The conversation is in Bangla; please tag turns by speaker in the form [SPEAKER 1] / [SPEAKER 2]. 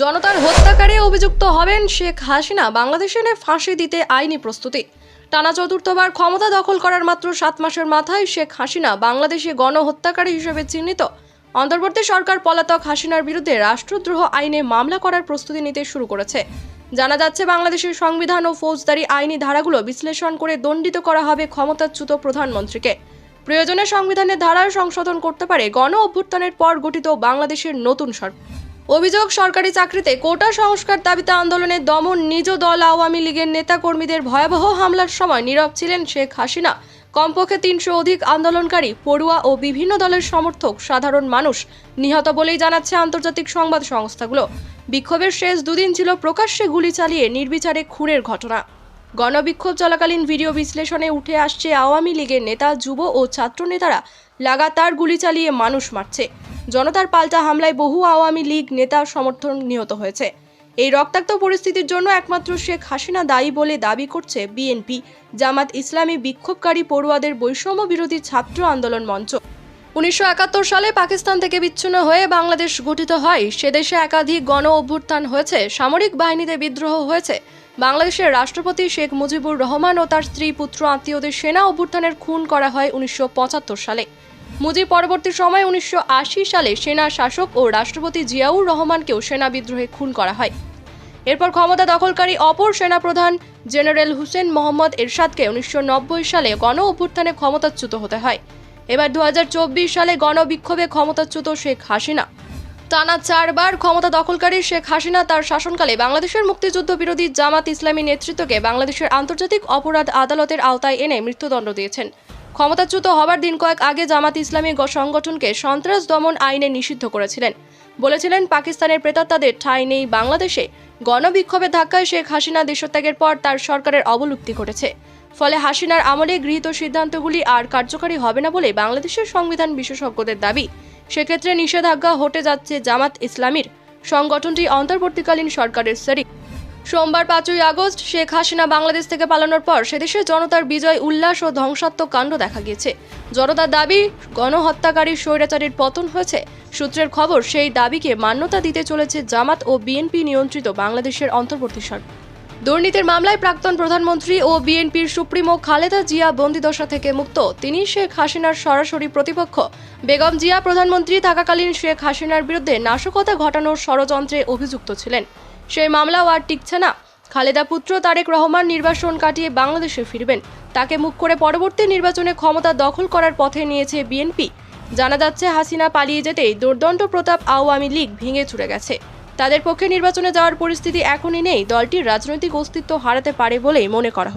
[SPEAKER 1] জনতার হত্যাকারী অভিযুক্ত হবেন শেখ হাসিনা। বাংলাদেশে এনে ফাঁসি দিতে আইনি প্রস্তুতি। টানা চতুর্থবার ক্ষমতা দখল করার মাত্র সাত মাসের মাথায় শেখ হাসিনা বাংলাদেশে গণহত্যাকারী হিসেবে চিহ্নিত। অন্তর্বর্তী সরকার পলাতক হাসিনার বিরুদ্ধে রাষ্ট্রদ্রোহ আইনে মামলা করার প্রস্তুতি নিতে শুরু করেছে। জানা যাচ্ছে, বাংলাদেশের সংবিধান ও ফৌজদারি আইনি ধারাগুলো বিশ্লেষণ করে দণ্ডিত করা হবে ক্ষমতাচ্যুত প্রধানমন্ত্রীকে। প্রয়োজনে সংবিধানের ধারায় সংশোধন করতে পারে গণ অভ্যুত্থানের পর গঠিত বাংলাদেশের নতুন সরকার। অভিযোগ, সরকারি চাকরিতে কোটা সংস্কার দাবিতে আন্দোলনে দমন নিজ দল আওয়ামী লীগের নেতাকর্মীদের ভয়াবহ হামলার সময় নীরব ছিলেন শেখ হাসিনা। কমপক্ষে তিনশো অধিক আন্দোলনকারী, পড়ুয়া ও বিভিন্ন দলের সমর্থক, সাধারণ মানুষ নিহত বলেই জানাচ্ছে আন্তর্জাতিক সংবাদ সংস্থাগুলো। বিক্ষোভের শেষ দুদিন ছিল প্রকাশ্যে গুলি চালিয়ে নির্বিচারে খুনের ঘটনা। গণবিক্ষোভ চলাকালীন ভিডিও বিশ্লেষণে উঠে আসছে, আওয়ামী লীগের নেতা, যুব ও ছাত্র নেতারা লাগাতার গুলি চালিয়ে মানুষ মারছে। জনতার পাল্টা হামলায় বহু আওয়ামী লীগ নেতা সমর্থন নিহত হয়েছে। এই রক্তাক্ত পরিস্থিতির জন্য একমাত্র শেখ হাসিনা দায়ী বলে দাবি করছে বিএনপি, জামাত ইসলামী বিক্ষোভকারী পড়ুয়াদের বৈষম্য বিরোধী ছাত্র আন্দোলন মঞ্চ। উনিশশো একাত্তর সালে পাকিস্তান থেকে বিচ্ছিন্ন হয়ে বাংলাদেশ গঠিত হয়। সেদেশে একাধিক গণ অভ্যুত্থান হয়েছে। সামরিক বাহিনীতে বিদ্রোহ হয়েছে। বাংলাদেশের রাষ্ট্রপতি শেখ মুজিবুর রহমান ও তার স্ত্রী, পুত্র, আত্মীয়দের সেনা অভ্যুত্থানের খুন করা হয় উনিশশো পঁচাত্তর সালে। মুজিব পরবর্তী সময় উনিশশো সালে সেনা শাসক ও রাষ্ট্রপতি জিয়াউর রহমানকেও সেনা বিদ্রোহে খুন করা হয়। এরপর ক্ষমতা দখলকারী অপর সেনাপ্রধান জেনারেল হুসেন মোহাম্মদ এরশাদকে উনিশশো নব্বই সালে গণ অভ্যুত্থানে ক্ষমতাচ্যুত হতে হয়। এবার দু হাজার চব্বিশ সালে গণবিক্ষোভে ক্ষমতাচ্যুত শেখ হাসিনা। টানা চারবার ক্ষমতা দখলকারী শেখ হাসিনা তার শাসনকালে বাংলাদেশের মুক্তিযুদ্ধ বিরোধী জামাত ইসলামী নেতৃত্বকে বাংলাদেশের আন্তর্জাতিক অপরাধ আদালতের আওতায় এনে মৃত্যুদণ্ড দিয়েছেন। ক্ষমতাচ্যুত হবার দিন কয়েক আগে জামাত ইসলামী সংগঠনকে সন্ত্রাস দমন আইনে নিষিদ্ধ করেছিলেন। বলেছিলেন, পাকিস্তানের প্রেতাত্মাদের ঠাঁই নেই বাংলাদেশে। গণবিক্ষোভের ধাক্কায় শেখ হাসিনা দেশত্যাগের পর তার সরকারের অবলুপ্তি ঘটেছে। ফলে হাসিনার আমলে গৃহীত সিদ্ধান্তগুলি আর কার্যকরী হবে না বলে বাংলাদেশের সংবিধান বিশেষজ্ঞদের দাবি। সেক্ষেত্রে নিষেধাজ্ঞা হটে যাচ্ছে জামাত ইসলামীর। সংগঠনটি অন্তর্বর্তীকালীন সরকারের সারি সোমবার পাঁচই আগস্ট শেখ হাসিনা বাংলাদেশ থেকে পালানোর পর সেদেশে জনতার বিজয়, উল্লাস ও ধ্বংসাত্মক কাণ্ড দেখা গিয়েছে। জনতার দাবি, গণহত্যাকারী স্বৈরাচারীর পতন হয়েছে। সূত্রের খবর, সেই দাবিকে মান্যতা দিতে চলেছে জামাত ও বিএনপি নিয়ন্ত্রিত বাংলাদেশের অন্তর্বর্তী সরকার। দুর্নীতির মামলায় প্রাক্তন প্রধানমন্ত্রী ও বিএনপির সুপ্রিমো খালেদা জিয়া বন্দিদশা থেকে মুক্ত। তিনি শেখ হাসিনার সরাসরি প্রতিপক্ষ। বেগম জিয়া প্রধানমন্ত্রী থাকাকালীন শেখ হাসিনার বিরুদ্ধে নাশকতা ঘটানোর ষড়যন্ত্রে অভিযুক্ত ছিলেন। সেই মামলাও আর টিকছে না। খালেদা পুত্র তারেক রহমান নির্বাসন কাটিয়ে বাংলাদেশে ফিরবেন। তাকে মুখ করে পরবর্তী নির্বাচনে ক্ষমতা দখল করার পথে নিয়েছে বিএনপি। জানা যাচ্ছে, হাসিনা পালিয়ে যেতেই দুর্দণ্ড প্রতাপ আওয়ামী লীগ ভেঙে চুরে গেছে। তাদের পক্ষে নির্বাচনে যাওয়ার পরিস্থিতি এখনই নেই। দলটির রাজনৈতিক অস্তিত্ব হারাতে পারে বলেই মনে করা